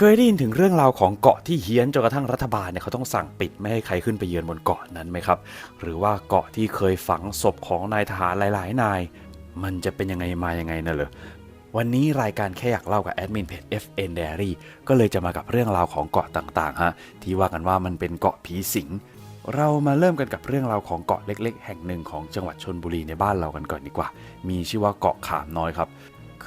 เคยได้ยินถึงเรื่องราวของเกาะที่เฮี้ยนจนกระทั่งรัฐบาลเนี่ยเขาต้องสั่งปิดไม่ให้ใครขึ้นไปเยือนบนเกาะนั้นไหมครับ หรือว่าเกาะที่เคยฝังศพของนายทหารหลาย ๆ นาย มันจะเป็นยังไงมายังไงน่ะเหรอวันนี้รายการแค่อยากเล่ากับแอดมินเพจ FN Diary ก็เลยจะมากับเรื่องราวของเกาะต่าง ๆ ฮะ ที่ว่ากันว่ามันเป็นเกาะผีสิง เรามาเริ่มกันกับเรื่องราวของเกาะเล็ก ๆ แห่งหนึ่งของจังหวัดชนบุรีในบ้านเรากันก่อนดีกว่า มีชื่อว่าเกาะขามน้อยครับ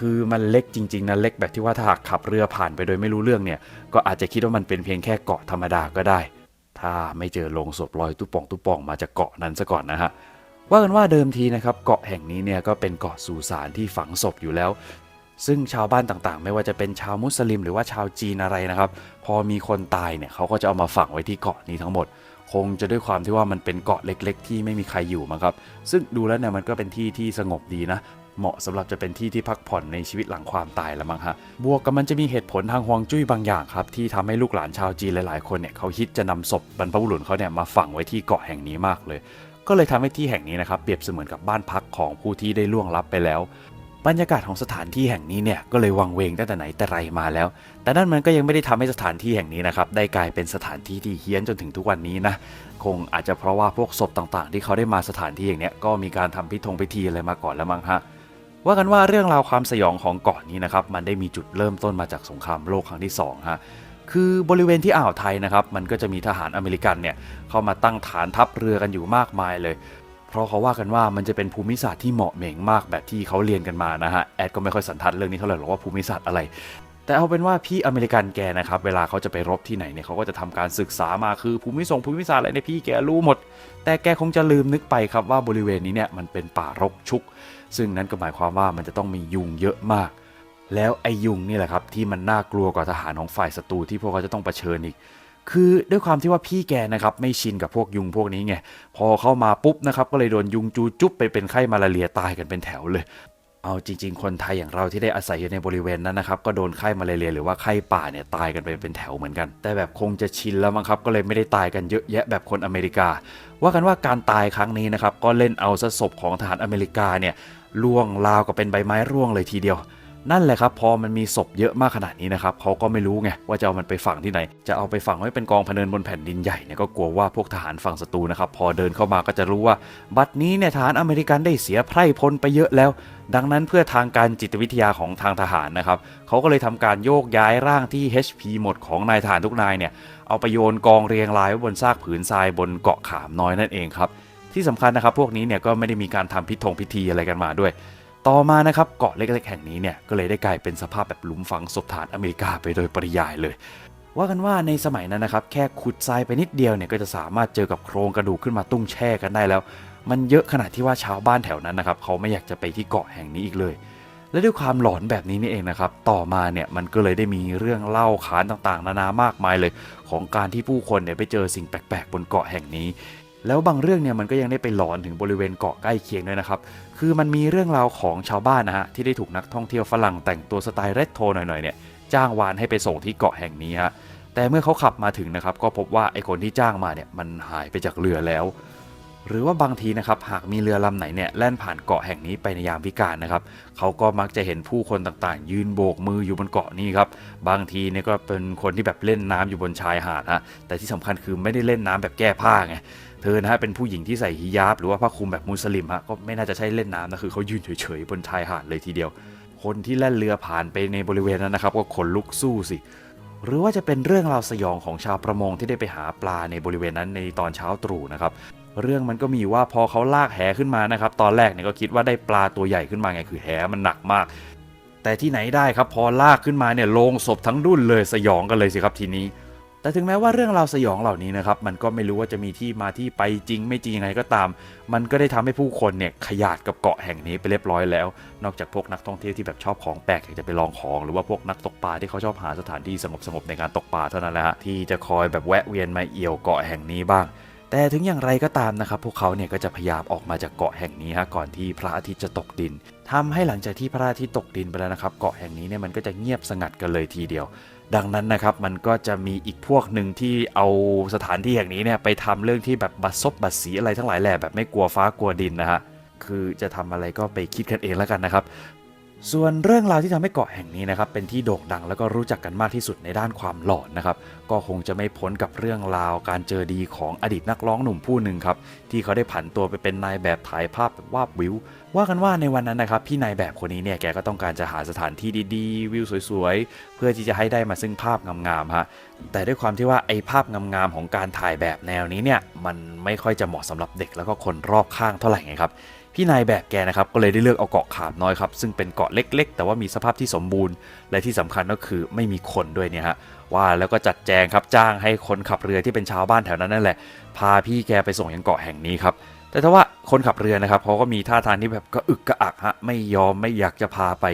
คือมันเล็กจริงๆนะเล็กแบบที่ว่าถ้าหากขับเรือผ่านไปโดยไม่รู้เรื่องเนี่ย ก็อาจจะคิดว่ามันเป็นเพียงแค่เกาะธรรมดาก็ได้ ถ้าไม่เจอโลงศพลอยตุ๊ป่องตุ๊ป่องมาจากเกาะนั้นซะก่อนนะฮะว่ากันว่าเดิมทีนะครับเกาะแห่งนี้เนี่ยก็เป็นเกาะสุสานที่ฝังศพอยู่แล้ว ซึ่งชาวบ้านต่างๆ ไม่ว่าจะเป็นชาวมุสลิมหรือว่าชาวจีนอะไรนะครับ พอมีคนตายเนี่ยเขาก็จะเอามาฝังไว้ที่เกาะนี้ทั้งหมด คงจะด้วยความที่ว่ามันเป็นเกาะเล็ก ๆ ที่ไม่มีใครอยู่มั้งครับ ซึ่งดูแล้วเนี่ยมันก็เป็นที่ที่สงบดีนะ เหมาะสำหรับจะเป็นที่ที่พักผ่อนในชีวิตหลังความตายแล้วมั้งฮะ บวกกับมันจะมีเหตุผลทางฮวงจุ้ยบางอย่างครับ ที่ทำให้ลูกหลานชาวจีนหลายๆ คนเนี่ยเขาคิดจะนำศพบรรพบุรุษเขาเนี่ยมาฝังไว้ที่เกาะแห่งนี้มากเลย ก็เลยทำให้ที่แห่งนี้นะครับเปรียบเสมือนกับบ้านพักของผู้ที่ได้ล่วงลับไปแล้วบรรยากาศของสถานที่แห่งนี้เนี่ยก็เลยวังเวงตั้งแต่ไหนแต่ไรมาแล้ว แต่นั่นมันก็ยังไม่ได้ทำให้สถานที่แห่งนี้นะครับได้กลายเป็นสถานที่ที่เฮี้ยนจนถึงทุกวันนี้นะ คงอาจจะเพราะว่าพวกศพต่างๆ ที่เขาได้มาสถานที่อย่างเนี้ยก็มีการทำพิธงพิธีอะไรมาก่อนแล้วมั้งฮะ ว่ากันว่าเรื่องราวความสยองของเกาะนี้นะครับมันได้มีจุดเริ่มต้นมาจากสงครามโลกครั้งที่2ฮะคือบริเวณที่อ่าวไทยนะครับมันก็จะมีทหารอเมริกันเนี่ยเข้ามาตั้งฐานทัพเรือกันอยู่มากมายเลย เพราะเขาว่ากันว่ามันจะเป็นภูมิศาสตร์ที่เหมาะเหม่งมากแบบที่เขาเรียนกันมานะฮะแอดก็ไม่ค่อยสันทัดเรื่องนี้เท่าไหร่หรอกว่าภูมิศาสตร์อะไร แต่เอาเป็นว่าพี่อเมริกันแกนะครับเวลาเขาจะไปรบที่ไหนเนี่ยเขาก็จะทำการศึกษามาคือภูมิทรงภูมิศาสตร์อะไรเนี่ยพี่แกรู้หมด แต่แกคงจะลืมนึกไปครับว่าบริเวณนี้เนี่ยมันเป็นป่ารกชุก ซึ่งนั่นก็หมายความว่ามันจะต้องมียุงเยอะมาก แล้วไอ้ยุงนี่แหละครับที่มันน่ากลัวกว่าทหารของฝ่ายศัตรูที่พวกเขาจะต้องเผชิญอีก คือด้วยความที่ว่าพี่แกนะครับไม่ชินกับพวกยุงพวกนี้ไงพอเข้ามาปุ๊บนะครับก็เลยโดนยุงจูจุ๊บไปเป็นไข้มาลาเรียตายกันเป็นแถวเลยเอาจริง ๆ คนไทยอย่างเราที่ได้อาศัยอยู่ในบริเวณนั้นนะครับ ก็โดนไข้มาลาเรียหรือว่าไข้ป่าเนี่ยตายกันไปเป็นแถวเหมือนกัน แต่แบบคงจะชินแล้วมั้งครับ ก็เลยไม่ได้ตายกันเยอะแยะแบบคนอเมริกา ว่ากันว่าการตายครั้งนี้นะครับ ก็เล่นเอาศพของทหารอเมริกาเนี่ย ล่วงราวกับเป็นใบไม้ร่วงเลยทีเดียว นั่นแหละครับพอมันมีศพเยอะมากขนาดนี้นะครับเขาก็ไม่รู้ไงว่าจะเอามันไปฝังที่ไหน จะเอาไปฝังไว้เป็นกองพเนินบนแผ่นดินใหญ่เนี่ยก็กลัวว่าพวกทหารฝั่งศัตรูนะครับพอเดินเข้ามาก็จะรู้ว่า บัดนี้เนี่ยทหารอเมริกันได้เสียไพร่พลไปเยอะแล้ว ดังนั้นเพื่อทางการจิตวิทยาของทางทหารนะครับเขาก็เลยทำการโยกย้ายร่างที่ HP หมดของนายทหารทุกนายเนี่ยเอาไปโยนกองเรียงรายไว้บนซากผืนทรายบนเกาะขามน้อยนั่นเองครับ ที่สำคัญนะครับพวกนี้เนี่ยก็ไม่ได้มีการทำพิธงพิธีอะไรกันมาด้วย ต่อมานะครับเกาะเล็กๆแห่งนี้เนี่ยก็เลยได้กลายเป็นสภาพแบบหลุมฝังศพฐานอเมริกาไปโดยปริยายเลย ว่ากันว่าในสมัยนั้นนะครับแค่ขุดทรายไปนิดเดียวเนี่ยก็จะสามารถเจอกับโครงกระดูกขึ้นมาตุ้งแช่กันได้แล้ว มันเยอะขนาดที่ว่าชาวบ้านแถวนั้นนะครับเขาไม่อยากจะไปที่เกาะแห่งนี้อีกเลยและด้วยความหลอนแบบนี้นี่เองนะครับ ต่อมาเนี่ยมันก็เลยได้มีเรื่องเล่าขานต่างๆ นานามากมายเลย ของการที่ผู้คนเนี่ยไปเจอสิ่งแปลกๆ บนเกาะแห่งนี้ แล้วบางเรื่องเนี่ยมันก็ยังได้ไปหลอนถึงบริเวณเกาะใกล้เคียงด้วยนะครับ คือมันมีเรื่องราวของชาวบ้านนะฮะที่ได้ถูกนักท่องเที่ยวฝรั่งแต่งตัวสไตล์เรโทหน่อยๆเนี่ยจ้างวานให้ไปส่งที่เกาะแห่งนี้ฮะ แต่เมื่อเขาขับมาถึงนะครับก็พบว่าไอ้คนที่จ้างมาเนี่ยมันหายไปจากเรือแล้ว หรือว่าบางทีนะครับหากมีเรือลำไหนเนี่ยแล่นผ่านเกาะแห่งนี้ไปในยามวิกาลนะครับเขาก็มักจะเห็นผู้คนต่างๆ ยืนโบกมืออยู่บนเกาะนี้ครับบางทีเนี่ยก็เป็นคนที่แบบเล่นน้ำอยู่บนชายหาดฮะแต่ที่สำคัญคือไม่ได้เล่นน้ำแบบแก้ผ้าไง เธอนะฮะเป็นผู้หญิงที่ใส่ฮิญาบหรือว่าผ้าคลุมแบบมุสลิมฮะก็ไม่น่าจะใช่เล่นน้ำนะคือเขายืนเฉยๆบนชายหาดเลยทีเดียว คนที่แล่นเรือผ่านไปในบริเวณนั้นนะครับ ก็ขนลุกสู้สิ หรือว่าจะเป็นเรื่องราวสยองของชาวประมงที่ได้ไปหาปลาในบริเวณนั้นในตอนเช้าตรู่นะครับเรื่องมันก็มีว่าพอเขาลากแหขึ้นมานะครับ ตอนแรกเนี่ยก็คิดว่าได้ปลาตัวใหญ่ขึ้นมาไงคือแหมันหนักมาก แต่ที่ไหนได้ครับพอลากขึ้นมาเนี่ยลงศพทั้งดุนเลยสยองกันเลยสิครับทีนี้ แต่ถึงแม้ว่าเรื่องราวสยองเหล่านี้นะครับมันก็ไม่รู้ว่าจะมีที่มาที่ไปจริง ไม่จริงยังไงก็ตาม มันก็ได้ทำให้ผู้คนเนี่ยขยาดกับเกาะแห่งนี้ไปเรียบร้อยแล้ว นอกจากพวกนักท่องเที่ยวที่แบบชอบของแปลกอยากจะไปลองของ หรือว่าพวกนักตกปลาที่เขาชอบหาสถานที่สงบๆในการตกปลาเท่านั้นแหละฮะที่จะคอยแบบแวะเวียนมาเอี่ยวเกาะแห่งนี้บ้างแต่ถึงอย่างไรก็ตามนะครับ พวกเขาเนี่ยก็จะพยายามออกมาจากเกาะแห่งนี้ฮะก่อนที่พระอาทิตย์จะตกดินทำให้หลังจากที่พระอาทิตย์ตกดินไปแล้วนะครับ เกาะแห่งนี้เนี่ยมันก็จะเงียบสงัดกันเลยทีเดียว ดังนั้นนะครับมันก็จะมีอีกพวกหนึ่งที่เอาสถานที่แห่งนี้เนี่ยไปทำเรื่องที่แบบบัดซบบัดสีอะไรทั้งหลายแหล่แบบไม่กลัวฟ้ากลัวดินนะฮะคือจะทำอะไรก็ไปคิดกันเองแล้วกันนะครับ ส่วนเรื่องราวที่ทำให้เกาะแห่งนี้นะครับเป็นที่โด่งดังแล้วก็รู้จักกันมากที่สุดในด้านความหลอนนะครับก็คงจะไม่พ้นกับเรื่องราวการเจอดีของอดีตนักร้องหนุ่มผู้หนึ่งครับที่เขาได้ผันตัวไปเป็นนายแบบถ่ายภาพแบบวาบวิว ว่ากันว่าในวันนั้นนะครับพี่นายแบบคนนี้เนี่ยแกก็ต้องการจะหาสถานที่ดีๆ วิวสวยๆ เพื่อที่จะให้ได้มาซึ่งภาพงามๆฮะแต่ด้วยความที่ว่าไอ้ภาพงามๆของการถ่ายแบบแนวนี้เนี่ยมันไม่ค่อยจะเหมาะสำหรับเด็กแล้วก็คนรอบข้างเท่าไหร่ไงครับ พี่นายแบบแกนะครับก็เลยได้เลือกเอาเกาะขามน้อยครับซึ่งเป็นเกาะเล็ก ๆ แต่ว่ามีสภาพที่สมบูรณ์ และที่สำคัญก็คือไม่มีคนด้วยเนี่ยฮะว่าแล้วก็จัดแจงครับจ้างให้คนขับเรือที่เป็นชาวบ้านแถวนั้นนั่นแหละ พาพี่แกไปส่งยังเกาะแห่งนี้ครับแต่ถ้าว่าคนขับเรือนะครับเขาก็มีท่าทางที่แบบก็อึกกระอักฮะไม่ยอมไม่อยากจะพาไป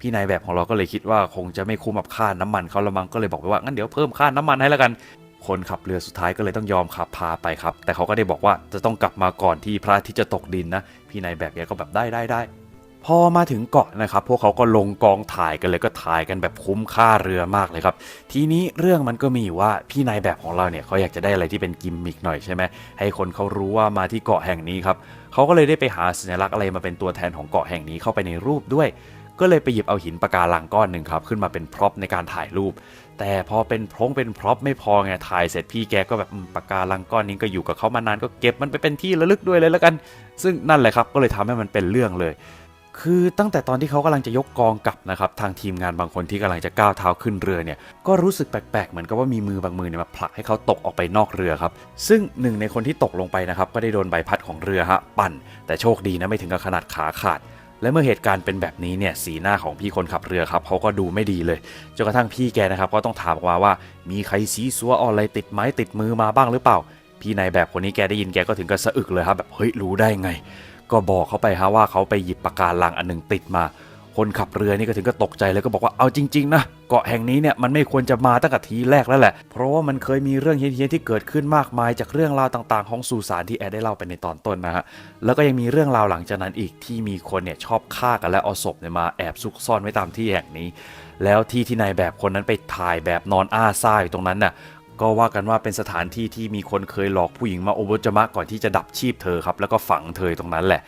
พี่นายแบบของเราก็เลยคิดว่าคงจะไม่คุ้มกับค่าน้ำมันเขาละมังก็เลยบอกไปว่างั้นเดี๋ยวเพิ่มค่าน้ำมันให้แล้วกัน คนขับเรือสุดท้ายก็เลยต้องยอมขับพาไปครับ แต่เขาก็ได้บอกว่าจะต้องกลับมาก่อนที่พระอาทิตย์จะตกดินนะ พี่นายแบบแกก็แบบได้ได้ได้พอมาถึงเกาะนะครับ พวกเขาก็ลงกองถ่ายกันเลยก็ถ่ายกันแบบคุ้มค่าเรือมากเลยครับ ทีนี้เรื่องมันก็มีว่าพี่นายแบบของเราเนี่ยเขาอยากจะได้อะไรที่เป็นกิมมิกหน่อยใช่ไหมให้คนเขารู้ว่ามาที่เกาะแห่งนี้ครับเขาก็เลยได้ไปหาสัญลักษณ์อะไรมาเป็นตัวแทนของเกาะแห่งนี้เข้าไปในรูปด้วย ก็เลยไปหยิบเอาหินปะการังก้อนหนึ่งครับขึ้นมาเป็นพร็อพในการถ่ายรูป แต่พอเป็นพรงเป็นพร็อพไม่พอไงถ่ายเสร็จพี่แกก็แบบปะการังก้อนนี้ก็อยู่กับเขามานานก็เก็บมันไปเป็นที่ระลึกด้วยเลยแล้วกัน ซึ่งนั่นแหละครับก็เลยทำให้มันเป็นเรื่องเลยคือตั้งแต่ตอนที่เขากำลังจะยกกองกลับนะครับทางทีมงานบางคนที่กำลังจะก้าวเท้าขึ้นเรือเนี่ยก็รู้สึกแปลกๆเหมือนกับว่ามีมือบางมือเนี่ยมาผลักให้เขาตกออกไปนอกเรือครับซึ่งหนึ่งในคนที่ตกลงไปนะครับก็ได้โดนใบพัดของเรือฮะปั่น แต่โชคดีนะไม่ถึงกับขนาดขาขาด และเมื่อเหตุการณ์เป็นแบบนี้เนี่ยสีหน้าของพี่คนขับเรือครับเขาก็ดูไม่ดีเลยจนกระทั่งพี่แกนะครับก็ต้องถามออกมาว่ามีใครซีซัวอะไรติดไม้ติดมือมาบ้างหรือเปล่า พี่นายแบบคนนี้แกได้ยินแกก็ถึงกับสะอึกเลยครับแบบเฮ้ยรู้ได้ไง ก็บอกเขาไปฮะว่าเขาไปหยิบปากการังอันหนึ่งติดมา คนขับเรือนี่ก็ถึงก็ตกใจเลยก็บอกว่าเอาจริง ๆ นะเกาะแห่งนี้เนี่ยมันไม่ควรจะมาตั้งแต่ทีแรกแล้วแหละ เพราะว่ามันเคยมีเรื่องเฮี้ยนๆที่เกิดขึ้นมากมายจากเรื่องราวต่างๆ ของสุสานที่แอดได้เล่าไปในตอนต้นนะฮะแล้วก็ยังมีเรื่องราวหลังจากนั้นอีกที่มีคนเนี่ยชอบฆ่ากันและเอาศพเนี่ยมาแอบซุกซ่อนไว้ตามที่แห่งนี้ แล้วที่ที่นายแบบคนนั้นไปถ่ายแบบนอนอ้าซ่าอยู่ตรงนั้นน่ะก็ว่ากันว่าเป็นสถานที่ที่มีคนเคยหลอกผู้หญิงมาโอโบจมะก่อนที่จะดับชีพเธอครับแล้วก็ฝังเธอตรงนั้นแหละ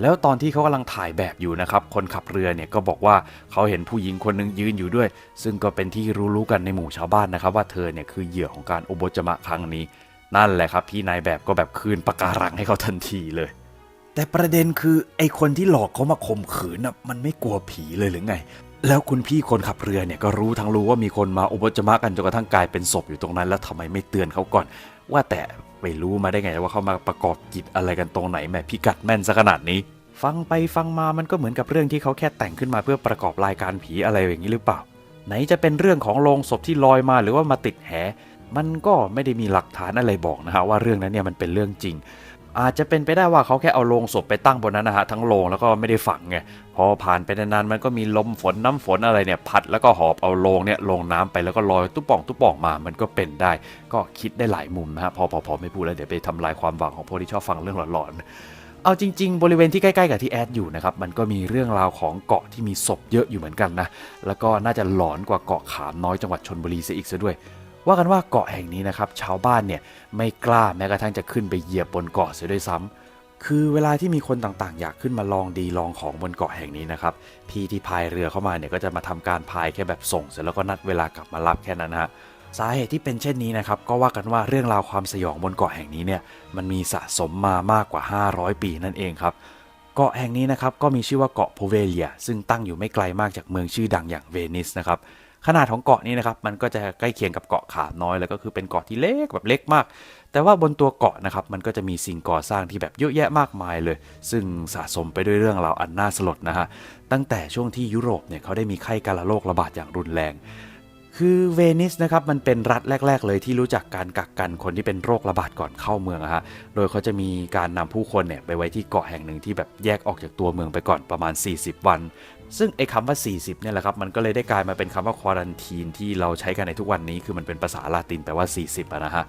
แล้วตอนที่เขากำลังถ่ายแบบอยู่นะครับ คนขับเรือเนี่ยก็บอกว่าเขาเห็นผู้หญิงคนหนึงยืนอยู่ด้วย ซึ่งก็เป็นที่รู้ๆกันในหมู่ชาวบ้านนะครับ ว่าเธอเนี่ยคือเหยื่อของการโอโบจมะครั้งนี้ นั่นแหละครับ พี่นายแบบก็แบบคืนปะการังให้เขาทันทีเลย แต่ประเด็นคือไอคนที่หลอกเขามาข่มขืนน่ะมันไม่กลัวผีเลยหรือไง แล้วคุณพี่คนขับเรือเนี่ยก็รู้ทั้งรู้ว่ามีคนมาอุปจมะกันจนกระทั่งกลายเป็นศพอยู่ตรงนั้น แล้วทำไมไม่เตือนเขาก่อน ว่าแต่ ไม่รู้มาได้ไงว่าเขามาประกอบกิจอะไรกันตรงไหนแม่พิกัดแม่นซะขนาดนี้ ฟังไปฟังมามันก็เหมือนกับเรื่องที่เขาแค่แต่งขึ้นมาเพื่อประกอบรายการผีอะไรอย่างนี้หรือเปล่า ไหนจะเป็นเรื่องของโลงศพที่ลอยมาหรือว่ามาติดแห มันก็ไม่ได้มีหลักฐานอะไรบอกนะฮะว่าเรื่องนั้นเนี่ยมันเป็นเรื่องจริง อาจจะเป็นไปได้ว่าเขาแค่เอาโลงศพไปตั้งบนนั้นนะฮะทั้งโลงแล้วก็ไม่ได้ฝังไงพอผ่านไปนานๆมันก็มีลมฝนน้ำฝนอะไรเนี่ยพัดแล้วก็หอบเอาโลงเนี่ยลงน้ำไปแล้วก็ลอยตุ๊ป่องตุ๊ป่องมามันก็เป็นได้ ก็คิดได้หลายมุมนะฮะพอพอพอไม่พูดแล้วเดี๋ยวไปทำลายความหวังของพวกที่ชอบฟังเรื่องหลอนๆเอาจริง ๆ บริเวณที่ใกล้ๆกับที่แอดอยู่นะครับมันก็มีเรื่องราวของเกาะที่มีศพเยอะอยู่เหมือนกันนะแล้วก็น่าจะหลอนกว่าเกาะขามน้อยจังหวัดชนบุรีเสียอีกซะด้วย ว่ากันว่าเกาะแห่งนี้นะครับชาวบ้านเนี่ยไม่กล้าแม้กระทั่งจะขึ้นไปเหยียบบนเกาะเสียด้วยซ้ำคือเวลาที่มีคนต่างๆ อยากขึ้นมาลองดีลองของบนเกาะแห่งนี้นะครับพี่ที่พายเรือเข้ามาเนี่ยก็จะมาทำการพายแค่แบบส่งเสร็จแล้วก็นัดเวลากลับมารับแค่นั้นฮะสาเหตุที่เป็นเช่นนี้นะครับก็ว่ากันว่าเรื่องราวความสยองบนเกาะแห่งนี้เนี่ยมันมีสะสมมามากกว่า 500 ปีนั่นเองครับเกาะแห่งนี้นะครับก็มีชื่อว่าเกาะโพเวเลีย ซึ่งตั้งอยู่ไม่ไกลมากจากเมืองชื่อดังอย่างเวนิสนะครับ ขนาดของเกาะนี้นะครับมันก็จะใกล้เคียงกับเกาะขามน้อยแล้วก็คือเป็นเกาะที่เล็กแบบเล็กมาก แต่ว่าบนตัวเกาะนะครับมันก็จะมีสิ่งก่อสร้างที่แบบเยอะแยะมากมายเลย ซึ่งสะสมไปด้วยเรื่องราวอันน่าสลดนะฮะตั้งแต่ช่วงที่ยุโรปเนี่ยเขาได้มีไข้กาฬโรคระบาดอย่างรุนแรง คือเวนิสนะครับมันเป็นรัฐแรก ๆ เลยที่รู้จักการกักกันคนที่เป็นโรคระบาดก่อนเข้าเมืองอะฮะ โดยเขาจะมีการนำผู้คนเนี่ยไปไว้ที่เกาะแห่งหนึ่งที่แบบแยกออกจากตัวเมืองไปก่อนประมาณ 40 วัน ซึ่งไอ้คำว่า 40 เนี่ยแหละครับมันก็เลยได้กลายมาเป็นคำว่าควอรันทีนที่เราใช้กันในทุกวันนี้คือมันเป็นภาษาลาตินแปลว่า 40อะนะฮะ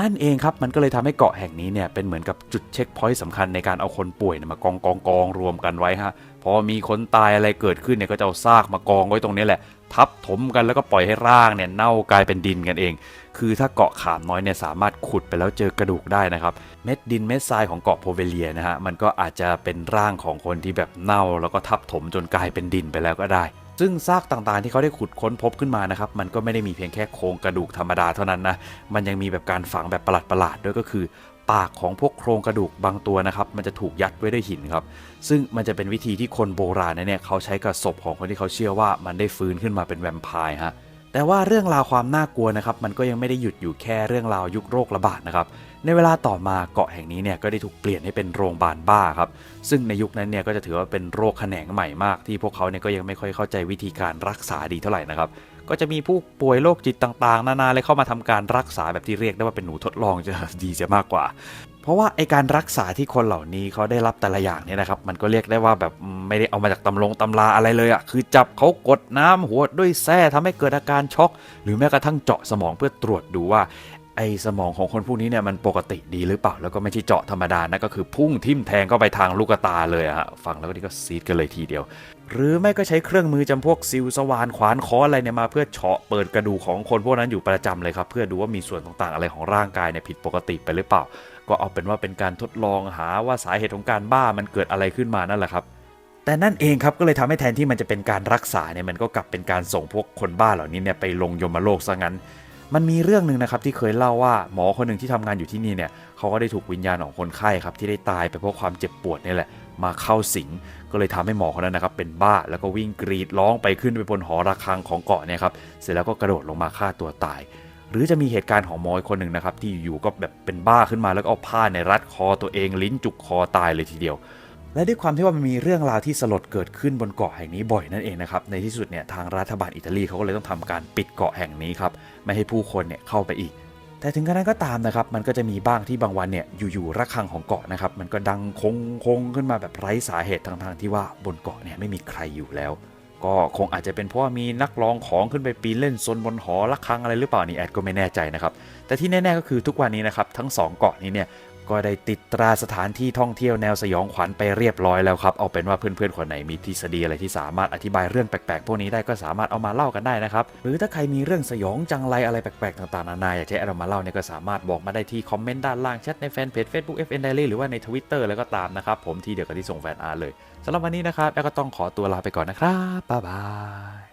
นั่นเองครับมันก็เลยทำให้เกาะแห่งนี้เนี่ยเป็นเหมือนกับจุดเช็คพอยต์สำคัญในการเอาคนป่วยเนี่ยมากองกองกองรวมกันไว้ฮะพอมีคนตายอะไรเกิดขึ้นเนี่ยก็จะเอาซากมากองไว้ตรงนี้แหละ ทับถมกันแล้วก็ปล่อยให้ร่างเนี่ยเน่ากลายเป็นดินกันเอง คือถ้าเกาะขามน้อยเนี่ยสามารถขุดไปแล้วเจอกระดูกได้นะครับ เม็ดดินเม็ดทรายของเกาะโพเวเลียนะฮะมันก็อาจจะเป็นร่างของคนที่แบบเน่าแล้วก็ทับถมจนกลายเป็นดินไปแล้วก็ได้ ซึ่งซากต่างๆที่เขาได้ขุดค้นพบขึ้นมานะครับ มันก็ไม่ได้มีเพียงแค่โครงกระดูกธรรมดาเท่านั้นนะ มันยังมีแบบการฝังแบบประหลาดๆด้วยก็คือ ปากของพวกโครงกระดูกบางตัวนะครับ มันจะถูกยัดไว้ด้วยหินครับ ซึ่งมันจะเป็นวิธีที่คนโบราณเนี่ยเขาใช้กับศพของคนที่เขาเชื่อว่ามันได้ฟื้นขึ้นมาเป็นแวมไพร์ฮะ แต่ว่าเรื่องราวความน่ากลัวนะครับมันก็ยังไม่ได้หยุดอยู่แค่เรื่องราวยุคโรคระบาดนะครับในเวลาต่อมาเกาะแห่งนี้เนี่ยก็ได้ถูกเปลี่ยนให้เป็นโรงพยาบาลบ้าครับซึ่งในยุคนั้นเนี่ยก็จะถือว่าเป็นโรคแขนงใหม่มากที่พวกเขาเนี่ยก็ยังไม่ค่อยเข้าใจวิธีการรักษาดีเท่าไหร่นะครับ ก็จะมีผู้ป่วยโรคจิตต่างๆ นานาเลยเข้ามาทำการรักษาแบบที่เรียกได้ว่าเป็นหนูทดลองจะดีจะมากกว่า เพราะว่าไอการรักษาที่คนเหล่านี้เขาได้รับแต่ละอย่างเนี่ยนะครับ มันก็เรียกได้ว่าแบบไม่ได้เอามาจากตำลงตำราอะไรเลยอะ่ะคือจับเขากดน้ำหัวด้วยแส้ทำให้เกิดอาการช็อก หรือแม้กระทั่งเจาะสมองเพื่อตรวจดูว่าไอสมองของคนพวกนี้เนี่ยมันปกติดีหรือเปล่า แล้วก็ไม่ใช่เจาะธรรมดานะก็คือพุ่งทิ่มแทงเข้าไปทางลูกตาเลยอะฮะฟังแล้วก็นี่ก็ซีดกันเลยทีเดียว หรือไม่ก็ใช้เครื่องมือจำพวกซิลสว่านขวานค้ออะไรเนี่ยมาเพื่อเฉาะเปิดกระดูของคนพวกนั้นอยู่ประจำเลยครับ เพื่อดูว่ามีส่วนต่างๆอะไรของร่างกายเนี่ยผิดปกติไปหรือเปล่า ก็เอาเป็นว่าเป็นการทดลองหาว่าสาเหตุของการบ้ามันเกิดอะไรขึ้นมานั่นแหละครับแต่นั่นเองครับก็เลยทำให้แทนที่มันจะเป็นการรักษาเนี่ยมันก็กลับเป็นการส่งพวกคนบ้าเหล่านี้เนี่ยไปลงยมโลกซะงั้น มันมีเรื่องหนึ่งนะครับที่เคยเล่าว่าหมอคนหนึ่งที่ทำงานอยู่ที่นี่เนี่ยเขาก็ได้ถูกวิญญาณของคนไข้ครับที่ได้ตายไปเพราะความเจ็บปวดนี่แหละ มาเข้าสิง ก็เลยทำให้หมอคนนั้นนะครับเป็นบ้าแล้วก็วิ่งกรีดร้องไปขึ้นไปบนหอระฆังของเกาะเนี่ยครับเสร็จแล้วก็กระโดดลงมาฆ่าตัวตาย หรือจะมีเหตุการณ์ของหมออีกคนหนึ่งนะครับที่อยู่ก็แบบเป็นบ้าขึ้นมาแล้วก็เอาผ้าในรัดคอตัวเองลิ้นจุกคอตายเลยทีเดียวและด้วยความที่ว่ามันมีเรื่องราวที่สลดเกิดขึ้นบนเกาะแห่งนี้บ่อยนั่นเองนะครับ ในที่สุดเนี่ยทางรัฐบาลอิตาลีเขาก็เลยต้องทำการปิดเกาะแห่งนี้ครับ ไม่ให้ผู้คนเนี่ยเข้าไปอีก แต่ถึงกระนั้นก็ตามนะครับ มันก็จะมีบ้างที่บางวันเนี่ยอยู่ๆระฆังของเกาะนะครับ มันก็ดังคงคงขึ้นมาแบบไร้สาเหตุทางๆที่ว่าบนเกาะเนี่ยไม่มีใครอยู่แล้ว ก็คงอาจจะเป็นเพราะว่ามีนักร้องของขึ้นไปปีนเล่นซนบนหอระฆังอะไรหรือเปล่านี่แอดก็ไม่แน่ใจนะครับ แต่ที่แน่ๆก็คือทุกวันนี้นะครับทั้งสองเกาะนี้เนี่ย ก็ได้ติดตราสถานที่ท่องเที่ยวแนวสยองขวัญไปเรียบร้อยแล้วครับ เอาเป็นว่าเพื่อนๆคนไหนมีทฤษฎีอะไรที่สามารถอธิบายเรื่องแปลกๆพวกนี้ได้ก็สามารถเอามาเล่ากันได้นะครับ หรือถ้าใครมีเรื่องสยองจังไรอะไรแปลกๆต่างๆนานาอยากจะให้เรามาเล่าเนี่ยก็สามารถบอกมาได้ที่คอมเมนต์ด้านล่างแชทในแฟนเพจ Facebook FN Diary หรือว่าใน Twitter แล้วก็ตามนะครับผมที่เดียวกับที่ส่งแฟนอาร์เลยสำหรับวันนี้นะครับแอลก็ต้องขอตัวลาไปก่อนนะครับบ๊ายบาย